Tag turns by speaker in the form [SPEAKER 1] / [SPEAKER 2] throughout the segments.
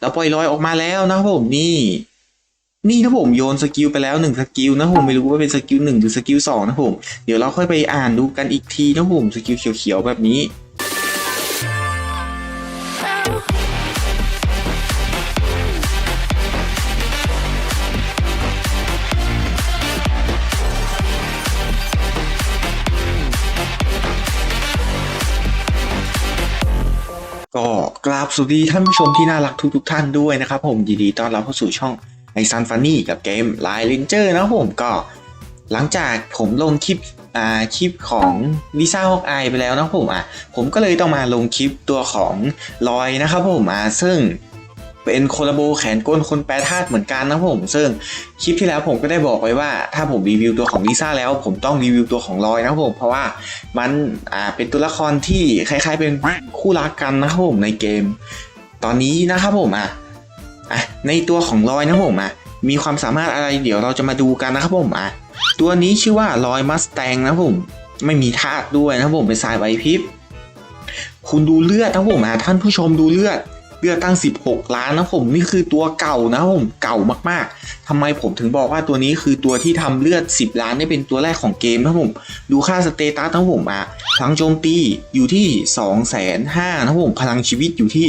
[SPEAKER 1] เราปล่อยลอยออกมาแล้วนะผมนี่ นี่ถ้าผมโยนสกิลไปแล้วหนึ่งสกิลนะผมไม่รู้ว่าเป็นสกิลหนึ่งหรือสกิลสองนะผมเดี๋ยวเราค่อยไปอ่านดูกันอีกทีนะผมสกิลเขียวๆแบบนี้ก็ กราบสวัสดีท่านผู้ชมที่น่ารักทุกทุกท่านด้วยนะครับผมยินดีต้อนรับเข้าสู่ช่องไอซันฟันนี่กับเกมไลน์เลนเจอร์นะผมก็ หลังจากผมลงคลิปอ่าคลิปของลิซ่าฮอกอายไปแล้วนะผมอะผมก็เลยต้องมาลงคลิปตัวของลอยนะครับผมอะซึ่ง เป็นโคลาโบแขนก้นคนแปรธาตุเหมือนกันนะผม ซึ่งคลิปที่แล้วผมก็ได้บอกไว้ว่า ถ้าผมรีวิวตัวของลิซ่าแล้ว ผมต้องรีวิวตัวของลอยนะผมเพราะว่ามันอ่าเป็นตัวละครที่คล้ายๆ เป็นคู่รักกันนะครับผมในเกม ตอนนี้นะครับผมอะอะในตัวของลอยนะผมอะมีความสามารถอะไรเดี๋ยวเราจะมาดูกันนะครับผมอะตัวนี้ชื่อว่าลอยมัสแตงนะผมไม่มีธาตุด้วยนะผมเป็นสายไวพริบคุณดูเลือดนะผมอะท่านผู้ชมดูเลือด ลือดตั้ง 16 ล้านนะผมนี่คือตัวเก่านะผมเก่ามากๆทำไมผมถึงบอกว่าตัวนี้คือตัวที่ทำเลือด 10 ล้านได้เป็นตัวแรกของเกมนะผมดูค่าสเตตัสนะผมอะพลังโจมตีอยู่ที่ 2 5 0 0 0นะครับผมพลังชีวิตอยู่ที่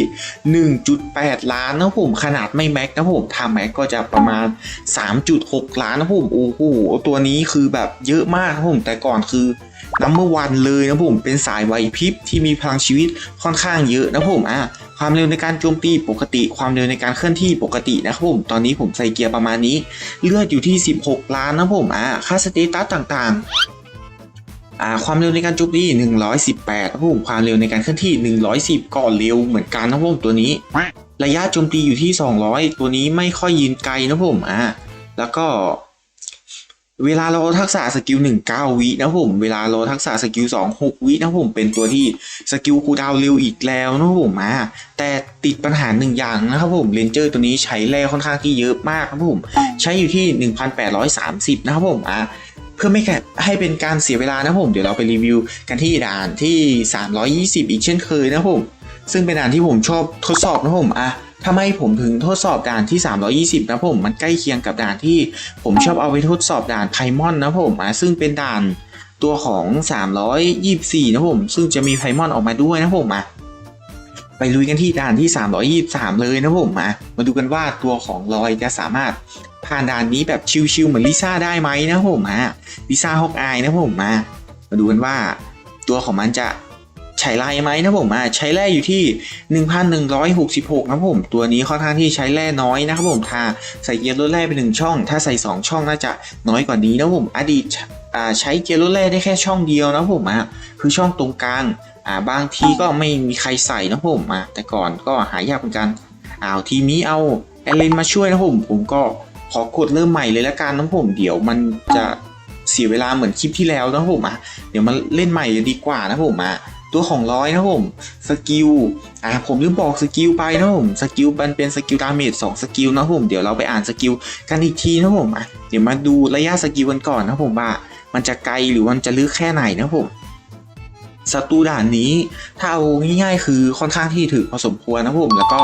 [SPEAKER 1] 1.8 ล้านนะผมขนาดไม่แม็กนะผมถ้าแม็กก็จะประมาณ 3.6 ล้านนะผมโอ้โหตัวนี้คือแบบเยอะมากนะผมแต่ก่อนคือนัมเบอร์วันเลยนะผมเป็นสายไหวพริบที่มีพลังชีวิตค่อนข้างเยอะนะผมอะความเร็วในการโจมตีปกติความเร็วในการเคลื่อนที่ปกตินะครับผมตอนนี้ผมใส่เกียร์ประมาณนี้ เลือดอยู่ที่ 16 ล้านนะผมอะค่าสเตตัสต่างๆอ่าความเร็วในการโจมตี118ครับผมความเร็วในการเคลื่อนที่ 110ก็เร็วเหมือนกันนะผมตัวนี้ ระยะโจมตีอยู่ที่ 200 ตัวนี้ไม่ค่อยยืนไกลนะผมอ่าแล้วก็ เวลาเราทักษะสกิล1 9วินะผม เวลาเราทักษะสกิล2 6วินะผมเป็นตัวที่สกิลคูดาวเร็วอีกแล้วนะผมอ่าแต่ติดปัญหาหนึ่งอย่างนะครับผมเรนเจอร์ตัวนี้ใช้แร่ค่อนข้างที่เยอะมากนะผมใช้อยู่ที่1,830นะครับผมอะเพื่อไม่แค่ให้เป็นการเสียเวลานะผม เดี๋ยวเราไปรีวิวกันที่ด่านที่ 320 อีกเช่นเคยนะผม ซึ่งเป็นด่านที่ผมชอบทดสอบนะผมอะทำไมผมถึงทดสอบด่านที่ 320 นะครับผม มันใกล้เคียงกับด่านที่ผมชอบเอาไปทดสอบด่านไพมอนนะผมอะซึ่งเป็นด่านตัวของ 324 นะครับผม ซึ่งจะมีไพมอนออกมาด้วยนะผมอะไปลุยกันที่ด่านที่ 323 เลยนะผมมามาดูกันว่าตัวของลอยจะสามารถผ่านด่านนี้แบบชิวๆเหมือนลิซ่าได้ไหมนะผมมาลิซ่าฮอกอายนะผมมามาดูกันว่าตัวของมันจะ ใช้ไล่ไหมนะผมมาใช้แร่อยู่ที่ 1,166นะผมตัวนี้ค่อนข้างที่ใช้แร่น้อยนะครับผมถ้าใส่เกียร์ลดแร่ไปหนึ่งช่อง ถ้าใส่ 2 ช่องน่าจะน้อยกว่านี้นะผมอดีตอ่าใช้เกียร์ลดแร่ได้แค่ช่องเดียวนะผมมาคือช่องตรงกลางอ่าบางทีก็ไม่มีใครใส่นะผมอะแต่ก่อนก็หายากเหมือนกันอ้าวทีนี้เอาแอลเลนมาช่วยนะผมผมก็ขอกดเริ่มใหม่เลยละกันนะผมเดี๋ยวมันจะเสียเวลาเหมือนคลิปที่แล้วนะผมอะเดี๋ยวมาเล่นใหม่ดีกว่านะผมอะ ตัวของร้อยนะผมสกิลอ่าผมลืมบอกสกิลไปนะผมสกิลมันเป็นสกิลดาเมจสองสกิลนะผมเดี๋ยวเราไปอ่านสกิลกันอีกทีนะผมอะเดี๋ยวมาดูระยะสกิลกันก่อนนะผมว่า มันจะไกลหรือมันจะลึกแค่ไหนนะผมศัตรูด่านนี้ถ้าเอาง่ายๆ คือค่อนข้างที่ถึกพอสมควรนะผมแล้วก็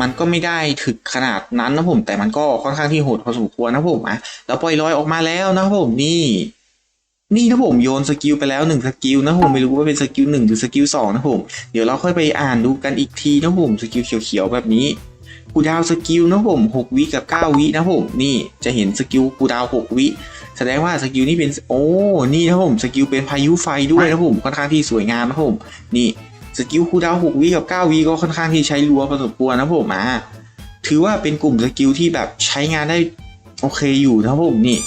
[SPEAKER 1] มันก็ไม่ได้ถึกขนาดนั้นนะผม แต่มันก็ค่อนข้างที่โหดพอสมควรนะผมอะแล้วปล่อยลอยออกมาแล้วนะผมนี่ นี่นะผมโยนสกิลไปแล้วหนึ่งสกิลนะผมไม่รู้ว่าเป็นสกิลหนึ่งหรือสกิลสองนะผมเดี๋ยวเราค่อยไปอ่านดูกันอีกทีนะผมสกิลเขียวๆแบบนี้กูดาวสกิลนะผมหกวิกับเก้าวินะผมนี่จะเห็นสกิลกูดาวหกวิแสดงว่าสกิลนี่เป็นโอ้นี่นะผมสกิลเป็นพายุไฟด้วยนะผมค่อนข้างที่สวยงามนะผมนี่สกิลคูลดาวน์6วิกับ9วิก็ค่อนข้างที่ใช้รัวพอสมควรนะผมอะถือว่าเป็นกลุ่มสกิลที่แบบใช้งานได้โอเคอยู่นะผมนี่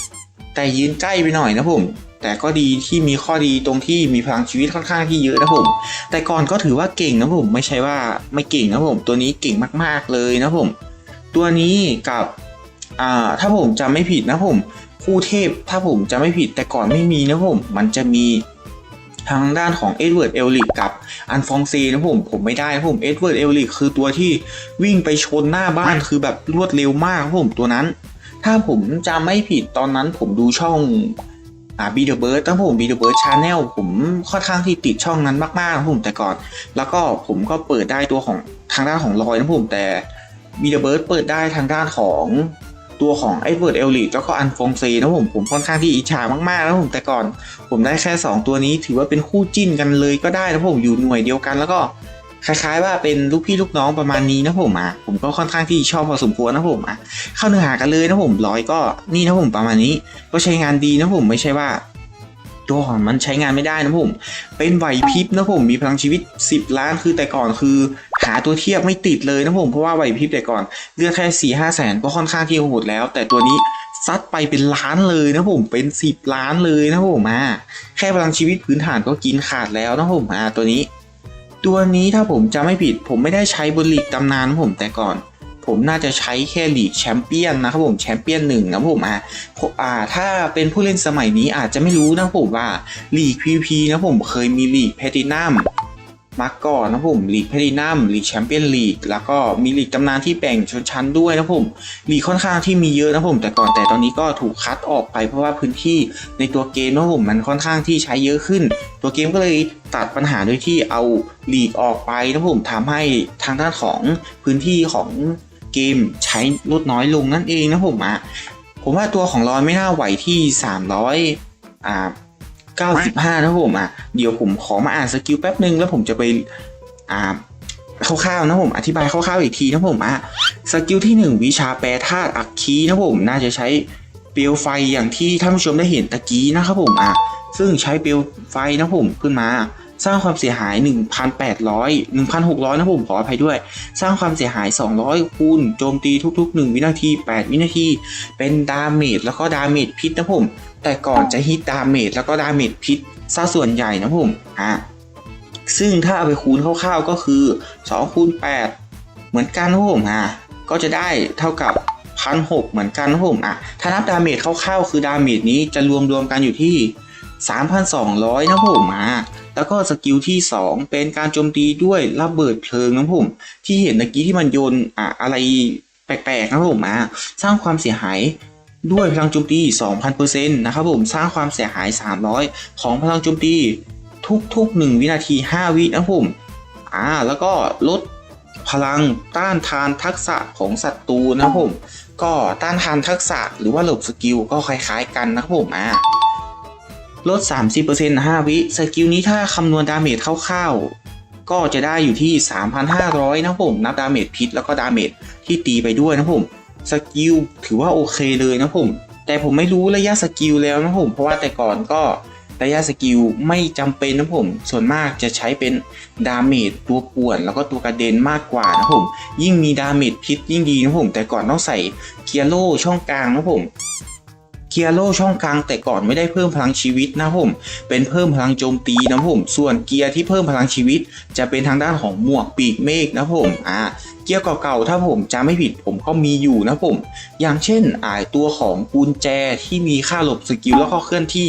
[SPEAKER 1] แต่ยืนใกล้ไปหน่อยนะผม แต่ก็ดีที่มีข้อดีตรงที่มีพลังชีวิตค่อนข้างที่เยอะนะผม แต่ก่อนก็ถือว่าเก่งนะผมไม่ใช่ว่าไม่เก่งนะผมตัวนี้เก่งมากๆเลยนะผม ตัวนี้กับอ่าถ้าผมจำไม่ผิดนะผม คู่เทพถ้าผมจะไม่ผิดแต่ก่อนไม่มีนะผม มันจะมีทางด้านของเอ็ดเวิร์ดเอลลิกกับอันฟองซีนะผมผมไม่ได้นะผมเอ็ดเวิร์ดเอลลิกคือตัวที่วิ่งไปชนหน้าบ้านคือแบบรวดเร็วมากนะผมตัวนั้น ถ้าผมจำไม่ผิดตอนนั้นผมดูช่อง อ่าบีเดอร์เบิร์ดนะผมบีเดอร์เบิร์ดชาแนลผมค่อนข้างที่ติดช่องนั้นมากๆนะผมแต่ก่อน แล้วก็ผมก็เปิดได้ตัวของทางด้านของลอยนะผมแต่มีเดเบิร์ดเปิดได้ทางด้านของตัวของไอเวิร์ดเอลลิแล้วก็อันฟงซีนะผมผมค่อนข้างที่อิจฉามากๆนะผมแต่ก่อน ผมได้แค่ 2 ตัวนี้ถือว่าเป็นคู่จิ้นกันเลยก็ได้นะผมอยู่หน่วยเดียวกันแล้วก็ คล้ายๆว่าเป็นลูกพี่ลูกน้องประมาณนี้นะผมอะผมก็ค่อนข้างที่ชอบพอสมควรนะผมอะเข้าเนื้อหากันเลยนะผมร้อยก็นี่นะผมประมาณนี้ ก็ใช้งานดีนะผมไม่ใช่ว่า ตัวของมันใช้งานไม่ได้นะผม เป็นไหวพริบนะผมมีพลังชีวิต 10 ล้านคือแต่ก่อนคือ หาตัวเทียบไม่ติดเลยนะผมเพราะว่าไหวพริบแต่ก่อนเลือกแค่4ี่ห้าแสนก็ค่อนข้างที่โหดแล้ว แต่ตัวนี้ซัดไปเป็นล้านเลยนะผมเป็น 10 ล้านเลยนะผมอ่าแค่พลังชีวิตพื้นฐานก็กินขาดแล้วนะผมอ่าตัวนี้ ตัวนี้ถ้าผมจะไม่ผิด ผมไม่ได้ใช้บนลีกตำนานผมแต่ก่อน ผมน่าจะใช้แค่ลีกแชมเปี้ยนนะครับผมแชมเปี้ยนหนึ่งนะผมอะอ่าถ้าเป็นผู้เล่นสมัยนี้อาจจะไม่รู้นะผมว่าลีพีพีนะผมเคยมีลีกแพตินัม มาก่อนนะผมลีกแพทินัมลีกแชมเปี้ยนลีกแล้วก็มีลีกตำนานที่แบ่งชนชั้นด้วยนะผมลีกค่อนข้างที่มีเยอะนะผม แต่ก่อนแต่ตอนนี้ก็ถูกคัดออกไปเพราะว่าพื้นที่ในตัวเกมนะผมมันค่อนข้างที่ใช้เยอะขึ้น ตัวเกมก็เลยตัดปัญหาโดยที่เอาลีกออกไปนะผมทำให้ทางด้านของพื้นที่ของเกมใช้ลดน้อยลงนั่นเองนะผมอะผมว่าตัวของรอยไม่น่าไหวที่ 300อ่า 95นะผมอะเดี๋ยวผมขอมาอ่านสกิลแป๊บนึงแล้วผมจะไปอ่าคร่าวๆนะผมอธิบายคร่าวๆอีกทีนะผมอะสกิลที่ 1 วิชาแปรธาตุอัคคีนะผมน่าจะใช้เปลวไฟอย่างที่ท่านผู้ชมได้เห็นตะกี้นะครับผมอะซึ่งใช้เปลวไฟนะผมขึ้นมา สร้างความเสียหาย 1,800 1,600 นะผมขออภัยด้วย สร้างความเสียหาย 200 คูณโจมตีทุกๆ 1 วินาที 8 วินาที เป็นดาเมจแล้วก็ดาเมจพิษนะผม แต่ก่อนจะฮิตดาเมจแล้วก็ดาเมจพิษซะส่วนใหญ่นะผมอะซึ่งถ้าเอาไปคูณคร่าวๆก็คือ2คูณ8เหมือนกันนะผมอะก็จะได้เท่ากับพันหเหมือนกันนะผมอะถ้านับดาเมจคร่าวๆคือดาเมจนี้จะรวมรวมๆกันอยู่ที่ 3,200 นะผมอะ แล้วก็สกิลที่ 2 เป็นการโจมตีด้วยระเบิดเพลิงนะผม ที่เห็นตะกี้ที่มันโยนอะอะไรแปลกๆนะผมอะสร้างความเสียหายด้วยพลังโจมตี 2,000%นะครับผมสร้างความเสียหาย 300 ของพลังโจมตีทุกๆ 1 วินาที 5 วินะผมอ่าแล้วก็ลดพลังต้านทานทักษะของศัตรูนะผม ก็ต้านทานทักษะหรือว่าหลบสกิลก็คล้ายๆกันนะครับผมอะ ลด 30% 5 วิ สกิลนี้ถ้าคำนวณดาเมจคร่าวๆ ก็จะได้อยู่ที่ 3,500 นะผม นับดาเมจพิษแล้วก็ดาเมจที่ตีไปด้วยนะผม สกิลถือว่าโอเคเลยนะผม แต่ผมไม่รู้ระยะสกิลแล้วนะผม เพราะว่าแต่ก่อนก็ระยะสกิลไม่จำเป็นนะผม ส่วนมากจะใช้เป็นดาเมจตัวป่วน แล้วก็ตัวกระเด็นมากกว่านะผม ยิ่งมีดาเมจพิษยิ่งดีนะผม แต่ก่อนต้องใส่เกียร์โล่ช่องกลางนะผม เกียร์โล่ช่องกลางแต่ก่อนไม่ได้เพิ่มพลังชีวิตนะผมเป็นเพิ่มพลังโจมตีนะผมส่วนเกียร์ที่เพิ่มพลังชีวิต จะเป็นทางด้านของหมวกปีกเมฆนะผมอ่าเกียร์เก่าๆถ้าผมจะไม่ผิดผมก็มีอยู่นะผม อย่างเช่นอ่าตัวของกุญแจที่มีค่าหลบสกิลแล้วก็เคลื่อนที่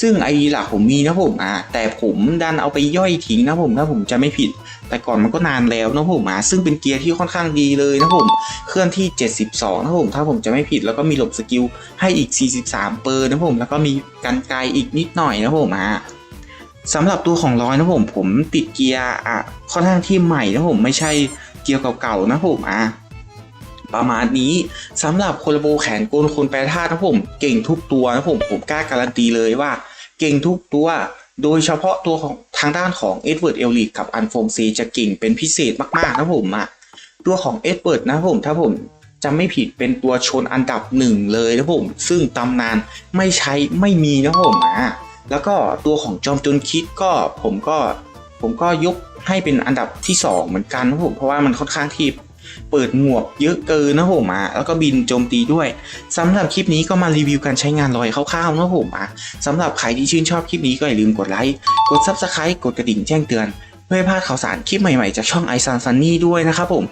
[SPEAKER 1] ซึ่งไอหลักผมมีนะผมอ่าแต่ผมดันเอาไปย่อยทิ้งนะผมถ้าผมจะไม่ผิด แต่ก่อนมันก็นานแล้วนะผมอ่าซึ่งเป็นเกียร์ที่ค่อนข้างดีเลยนะผมเคลื่อนที่ 72นะผมถ้าผมจะไม่ผิดแล้วก็มีหลบสกิลให้อีก 43 เปอร์นะผมแล้วก็มีกันไกลอีกนิดหน่อยนะผมอ่าสำหรับตัวของร้อยนะผมผมติดเกียร์อะค่อนข้างที่ใหม่นะผมไม่ใช่เกียร์เก่าๆนะผมอะประมาณนี้สำหรับโคลโบแขนโกนคนแปรธาตุนะผมเก่งทุกตัวนะผมผมกล้าการันตีเลยว่า เก่งทุกตัว โดยเฉพาะตัวของทางด้านของเอ็ดเวิร์ดเอลลิกกับอันฟงซีจะเก่งเป็นพิเศษมากๆนะผมอะตัวของเอ็ดเวิร์ดนะผมถ้าผมจำไม่ผิดเป็นตัวชนอันดับหนึ่งเลยนะผม ซึ่งตำนานไม่ใช้ไม่มีนะผมอะแล้วก็ตัวของจอมจนคิดก็ผมก็ผมก็ยกให้เป็นอันดับที่สองเหมือนกันนะผมเพราะว่ามันค่อนข้างที่ เปิดหมวกเยอะเกินนะผมอะแล้วก็บินโจมตีด้วยสำหรับคลิปนี้ก็มารีวิวการใช้งานลอยคร่าวๆนะผมอะสำหรับใครที่ชื่นชอบคลิปนี้ก็อย่าลืมกดไลค์กด Subscribe กดกระดิ่งแจ้งเตือนเพื่อไม่พลาดข่าวสารคลิปใหม่ๆ จากช่องไอซันซันนี่ด้วยนะครับผม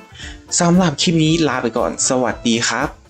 [SPEAKER 1] สำหรับคลิปนี้ลาไปก่อน สวัสดีครับ